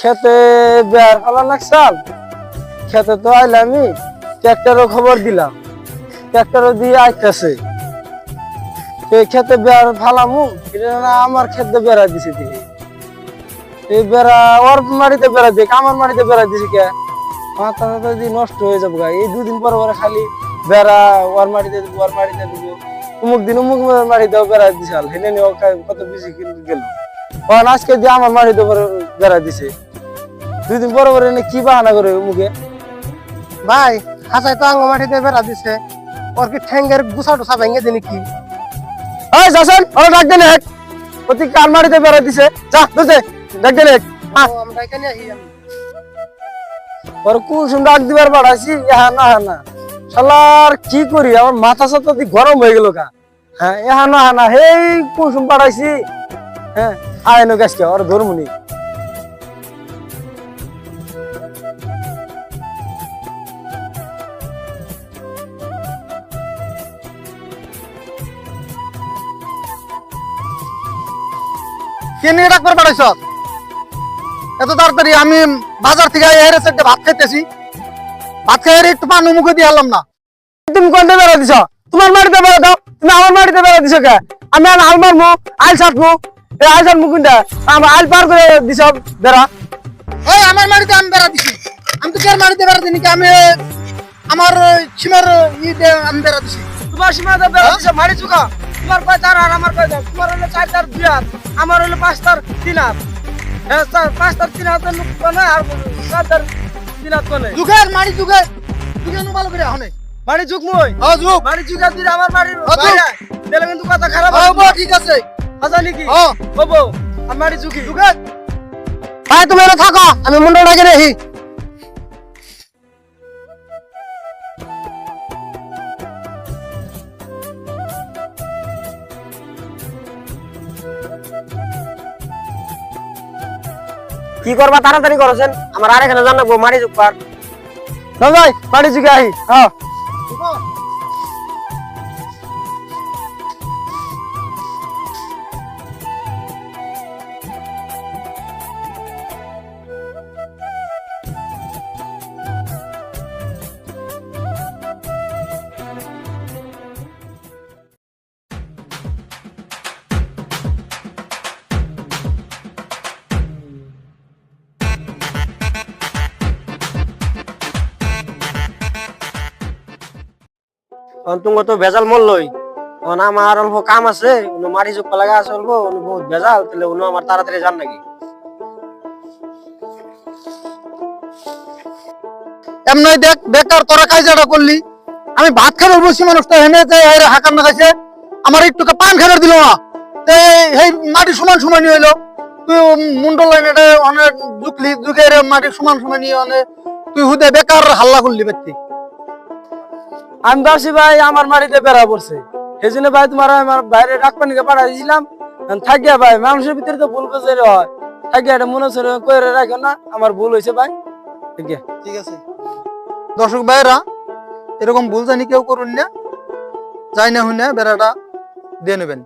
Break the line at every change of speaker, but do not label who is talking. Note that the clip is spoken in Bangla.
খেতে বেয়ার ফেলা লাগছাল খেতে তো আইলামই, ট্রাক্টরও খবর দিলাম, ট্রাক্টরও দিয়ে আইতাছে। এই খেতে বেয়ার ফালামু আমার খেতে বেড়া দিছে দিকে এই বেড়া ওর মাটিতে বেড়া দিক আমার মাটিতে বেড়া দিছে কে? মাথা দিয়ে নষ্ট হয়ে যাব। এই দুদিন পর পরে খালি বেড়া ওর মাটিতে দিব, ওর মাটিতে দিব। অমুক দিন অমুক মাটিতেও বেড়া দিছাল হেনে নিয়ে কত বেশি গেল। আজকে দিয়ে আমার মাটিতে বেড়া দিছে। দুই দিন পরে পরে কি বাহানা করে মুখে?
ভাই হাসাই তো আঙ্গ মাটিতে বেড়া দিছে। ওর কি ঠ্যাঙ্গের গুছা টুসা ভেঙে দিনি কি?
এই যাসেন ওরা ডাক দেন এক কার মাটিতে বেড়া দিছে? যা বুঝতে ডাক দেন এক
আমরা এখানে আহি
ওর কুসুম ডাক দিবার বাড়াইছি ইহা না হা না। শালার কি করি আমার মাথা সাথে গরম হয়ে গেল কা হ্যাঁ ইহা না হা না। হেই কুসুম পাঠাইছি হ্যাঁ আয়নো গাছকে ওর ধর্মনি
কে নিয়ে ডাকবার পাঠাইছ? এত তাড়াতাড়ি আমি বাজার থেকে এর একটা ভাত খাইতেছি। ভাত খাই একটু পান মুখে দিয়ে আলাম না।
তুমি কোনটা বেড়া দিছ? তোমার মাটিতে বেড়া দাও। তুমি আমার মাটিতে বেড়া দিছ কে? আমি আল মারমু ছাটমু এই আইল ছাটমু কোনটা? আমার আইল পার করে দিছ বেড়া।
ওই আমার মাটিতে আমি বেড়া দিছি। আমি তো কার মাটিতে বেড়া দিনি আমি আমার সীমার ইতে আমি বেড়া দিছি।
তোমার সীমাতে বেড়া দিছ মারি চুকা। তোমার কয় তার আর আমার কয় তার। তোমার হলো চার তার দুই হাত। আমার হলো পাঁচ তার তিন হাত। হ্যাঁ পাঁচ তার তিন হাতের লোক কোনে আর চার তার তিন হাত কোনে
যুগের মাটি যুগে যুগে নো ভালো করে হনে
মারি চুক মই।
ও যুগ।
মারি চুকা দিলে আমার বাইরে। তাহলে কিন্তু কথা খারাপ হবে
ঠিক আছে।
আচ্ছা নাকি
ও
হব। আমি মারি চুকি
যুগে। ভাই তুমি এনে থাকো আমি মুন্ডা ডাকে রেহি
কি করবা তাড়াতাড়ি করছেন আমার আর এখানে জানাব মারি পার। না ভাই মারি চুকে আহি হ্যাঁ তো ভেজাল আমার অল্প কাম আছে মাটি লাগা আছে অল্প বহুত ভেজাল, তাহলে আমার তাড়াতাড়ি যান নাকি?
এমনি দেখ, বেকার তোরা করলি। আমি ভাত খাবার বসি মানুষটা হেনে যে হাকার না খাইছে। আমার একটু পান খাবার দিল না। এই মাটি সমান সমান এলো। তুই মুন্ডল এটা অনেক ঝুঁকলি ঝুঁকে রে মাটি সমান সমান অনেক তুই হুদে বেকার হাল্লা করলি ব্যক্তি।
আমি ভাবছি, ভাই, আমার মাটিতে বেড়া পড়ছে। সেই জন্য ভাই, তোমার আমার বাইরে ডাক পানিকে পাঠাই দিয়েছিলাম থাকিয়া ভাই, মানুষের ভিতরে তো ভুল বুঝে হয়। থাকিয়া এটা মনে হচ্ছে করে রাখো না, আমার ভুল হয়েছে ভাই।
ঠিক আছে? দর্শক ভাইরা এরকম ভুল জানি কেউ করুন না। যাই না হুন বেড়াটা দিয়ে নেবেন।